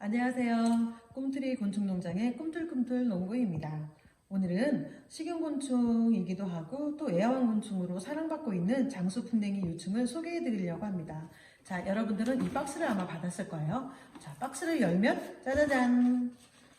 안녕하세요. 꿈트리 곤충농장의 꿈틀꿈틀 농부입니다. 오늘은 식용곤충이기도 하고 또 애완곤충으로 사랑받고 있는 장수풍뎅이 유충을 소개해 드리려고 합니다. 자, 여러분들은 이 박스를 아마 받았을 거예요. 자, 박스를 열면 짜자잔!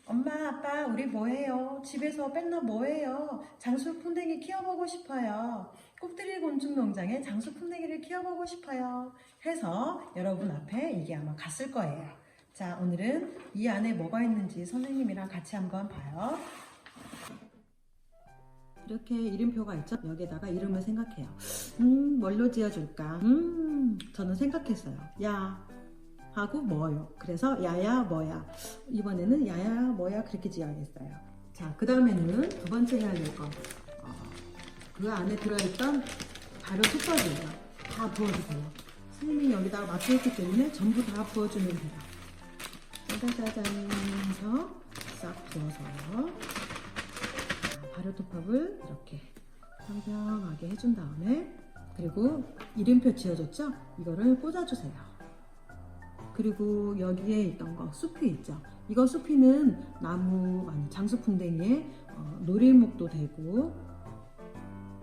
엄마, 아빠, 우리 뭐해요? 집에서 맨날 뭐해요? 장수풍뎅이 키워보고 싶어요. 꿈트리 곤충농장에 장수풍뎅이를 키워보고 싶어요. 해서 여러분 앞에 이게 아마 갔을 거예요. 자, 오늘은 이 안에 뭐가 있는지 선생님이랑 같이 한번 봐요. 이렇게 이름표가 있죠? 여기에다가 이름을 생각해요. 음, 뭘로 지어줄까? 음, 저는 생각했어요. 야, 하고 뭐요. 그래서 야야, 뭐야. 이번에는 야야, 뭐야, 그렇게 지어야겠어요. 자, 그 다음에는 두 번째 해야 될 거. 어, 그 안에 들어있던 발효 솥밥이에요. 다 부어주세요. 선생님이 여기다가 맞춰있기 때문에 전부 다 부어주면 돼요. 짜자자잔 해서 싹 부어서 발효토팝을 이렇게 평평하게 해준 다음에 그리고 이름표 지어줬죠? 이거를 꽂아주세요. 그리고 여기에 있던 거 숲이 있죠? 이거 숲이는 나무 아니 장수풍뎅이의 어, 놀이목도 되고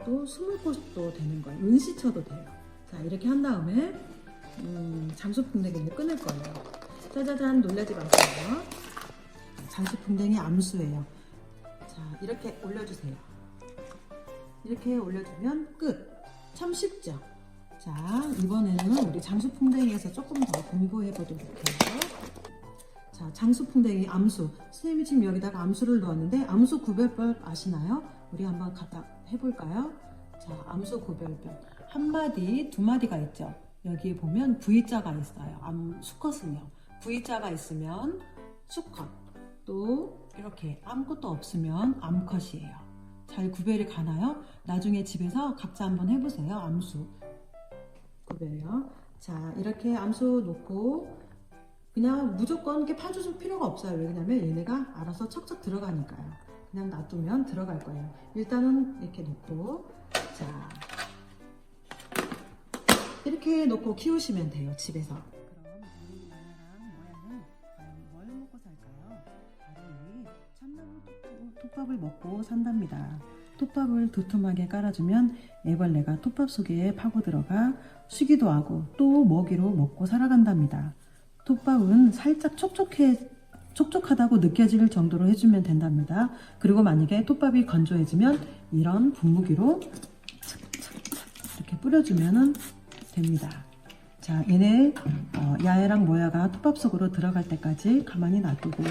또 스물꽃도 되는 거예요. 은시쳐도 돼요. 자 이렇게 한 다음에 음, 장수풍뎅이를 끊을 거예요. 짜자잔 놀라지 마세요. 장수풍뎅이 암수예요. 자 이렇게 올려주세요. 이렇게 올려주면 끝. 참 쉽죠? 자 이번에는 우리 장수풍뎅이에서 조금 더 공부해 보도록 해요. 자 장수풍뎅이 암수. 선생님이 지금 여기다가 암수를 넣었는데 암수 구별법 아시나요? 우리 한번 갖다 해볼까요? 자 암수 구별법. 한 마디, 두 마디가 있죠. 여기에 보면 V자가 있어요. 암 수컷은요. V자가 있으면 수컷. 또 이렇게 아무것도 없으면 암컷이에요. 잘 구별이 가나요? 나중에 집에서 각자 한번 해보세요. 암수 구별요. 자 이렇게 암수 놓고 그냥 무조건 이렇게 파주실 필요가 없어요. 왜냐면 얘네가 알아서 척척 들어가니까요. 그냥 놔두면 들어갈 거예요. 일단은 이렇게 놓고 자 이렇게 놓고 키우시면 돼요. 집에서. 먹고 살까요? 바로 이 참나무 톱- 톱밥을 먹고 산답니다. 톱밥을 두툼하게 깔아주면 애벌레가 톱밥 속에 파고 들어가 쉬기도 하고 또 먹이로 먹고 살아간답니다. 톱밥은 살짝 촉촉해 촉촉하다고 느껴질 정도로 해주면 된답니다. 그리고 만약에 톱밥이 건조해지면 이런 분무기로 이렇게 뿌려주면 됩니다. 자, 얘네 어, 야애랑 모야가 톱밥 속으로 들어갈 때까지 가만히 놔두고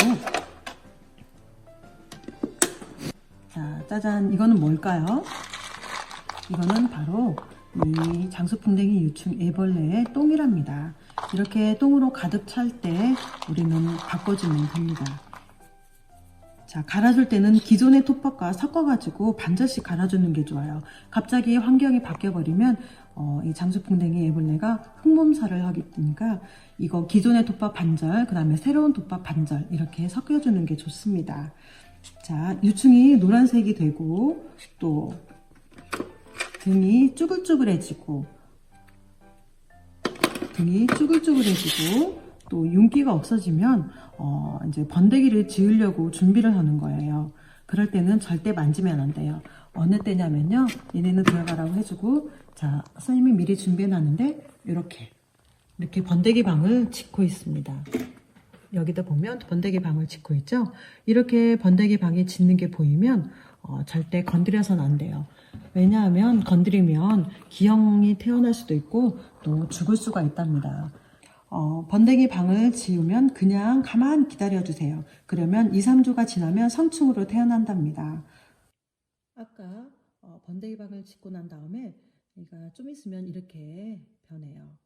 자, 짜잔, 이거는 뭘까요? 이거는 바로 이 장수풍뎅이 유충 애벌레의 똥이랍니다. 이렇게 똥으로 가득 찰 때 우리는 바꿔주면 됩니다. 자, 갈아줄 때는 기존의 톱밥과 섞어가지고 반절씩 갈아주는 게 좋아요. 갑자기 환경이 바뀌어버리면 어, 이 장수풍뎅이 애벌레가 흙몸살을 하기 때문에 이거 기존의 톱밥 반절, 그 다음에 새로운 톱밥 반절 이렇게 섞여주는 게 좋습니다. 자, 유충이 노란색이 되고 또 등이 쭈글쭈글해지고 등이 쭈글쭈글해지고 또 윤기가 없어지면 어, 이제 번데기를 지으려고 준비를 하는 거예요. 그럴 때는 절대 만지면 안 돼요. 어느 때냐면요. 얘네는 들어가라고 해주고 자 선생님이 미리 준비해 놨는데 이렇게 이렇게 번데기 방을 짓고 있습니다. 여기다 보면 번데기 방을 짓고 있죠. 이렇게 번데기 방이 짓는 게 보이면 어, 절대 건드려서는 안 돼요. 왜냐하면 건드리면 기형이 태어날 수도 있고 또 죽을 수가 있답니다. 어, 번데기 방을 지으면 그냥 가만 기다려 주세요. 그러면 2, 3주가 지나면 성충으로 태어난답니다. 아까 어, 번데기 방을 짓고 난 다음에 얘가 좀 있으면 이렇게 변해요.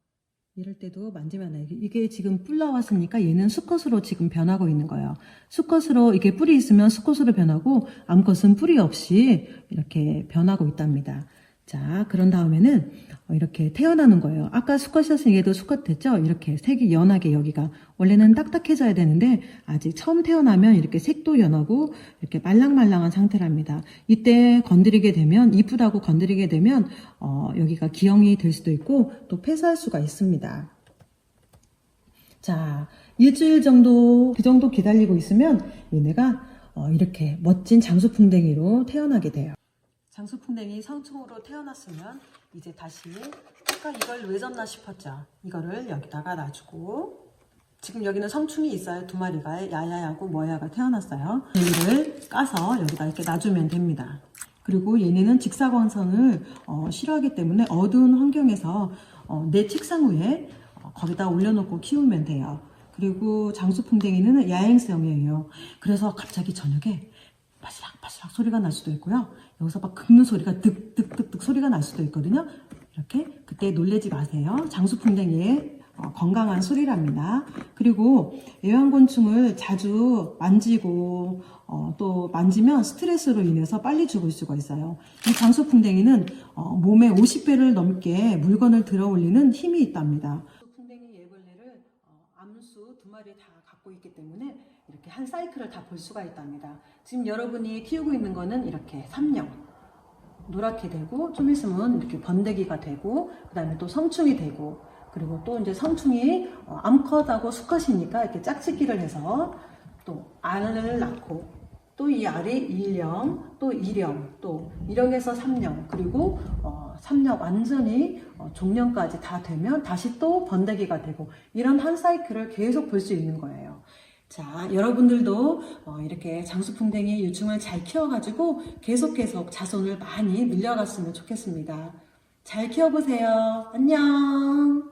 이럴 때도 만지면 안. 이게 지금 뿔 나왔으니까 얘는 수컷으로 지금 변하고 있는 거예요. 수컷으로 이게 뿔이 있으면 수컷으로 변하고 암컷은 뿔이 없이 이렇게 변하고 있답니다. 자, 그런 다음에는 어, 이렇게 태어나는 거예요. 아까 수컷이었으니 얘도 수컷 됐죠? 이렇게 색이 연하게 여기가 원래는 딱딱해져야 되는데 아직 처음 태어나면 이렇게 색도 연하고 이렇게 말랑말랑한 상태랍니다. 이때 건드리게 되면 이쁘다고 건드리게 되면 어, 여기가 기형이 될 수도 있고 또 폐사할 수가 있습니다. 자, 일주일 정도 그 정도 기다리고 있으면 얘네가 어, 이렇게 멋진 장수풍뎅이로 태어나게 돼요. 장수풍뎅이 성충으로 태어났으면 이제 다시 아까 이걸 왜 졌나 싶었죠. 이거를 여기다가 놔주고 지금 여기는 성충이 있어요. 두 마리가 야야하고 머야가 태어났어요. 얘를 까서 여기다 이렇게 놔주면 됩니다. 그리고 얘네는 직사광선을 어, 싫어하기 때문에 어두운 환경에서 어, 내 책상 위에 어, 거기다 올려놓고 키우면 돼요. 그리고 장수풍뎅이는 야행성이에요. 그래서 갑자기 저녁에 바시락바시락 소리가 날 수도 있고요. 여기서 막 긁는 소리가 득득득득 소리가 날 수도 있거든요. 이렇게 그때 놀래지 마세요. 장수풍뎅이의 어, 건강한 소리랍니다. 그리고 애완곤충을 자주 만지고 어, 또 만지면 스트레스로 인해서 빨리 죽을 수가 있어요. 이 장수풍뎅이는 어, 몸에 50배를 넘게 물건을 들어 올리는 힘이 있답니다. 풍뎅이 예벌레를 어, 암수 두 마리 다 갖고 있기 때문에 이렇게 한 사이클을 다 볼 수가 있답니다. 지금 여러분이 키우고 있는 거는 이렇게 삼령 노랗게 되고 좀 있으면 이렇게 번데기가 되고 그 다음에 또 성충이 되고 그리고 또 이제 성충이 어, 암컷하고 수컷이니까 이렇게 짝짓기를 해서 또 알을 낳고 또 이 알이 일령 또 이령 또 일령에서 삼령 그리고 어, 삼령 완전히 어, 종령까지 다 되면 다시 또 번데기가 되고 이런 한 사이클을 계속 볼 수 있는 거예요. 자, 여러분들도 어, 이렇게 장수풍뎅이 유충을 잘 키워가지고 계속 계속 자손을 많이 늘려갔으면 좋겠습니다. 잘 키워보세요. 안녕!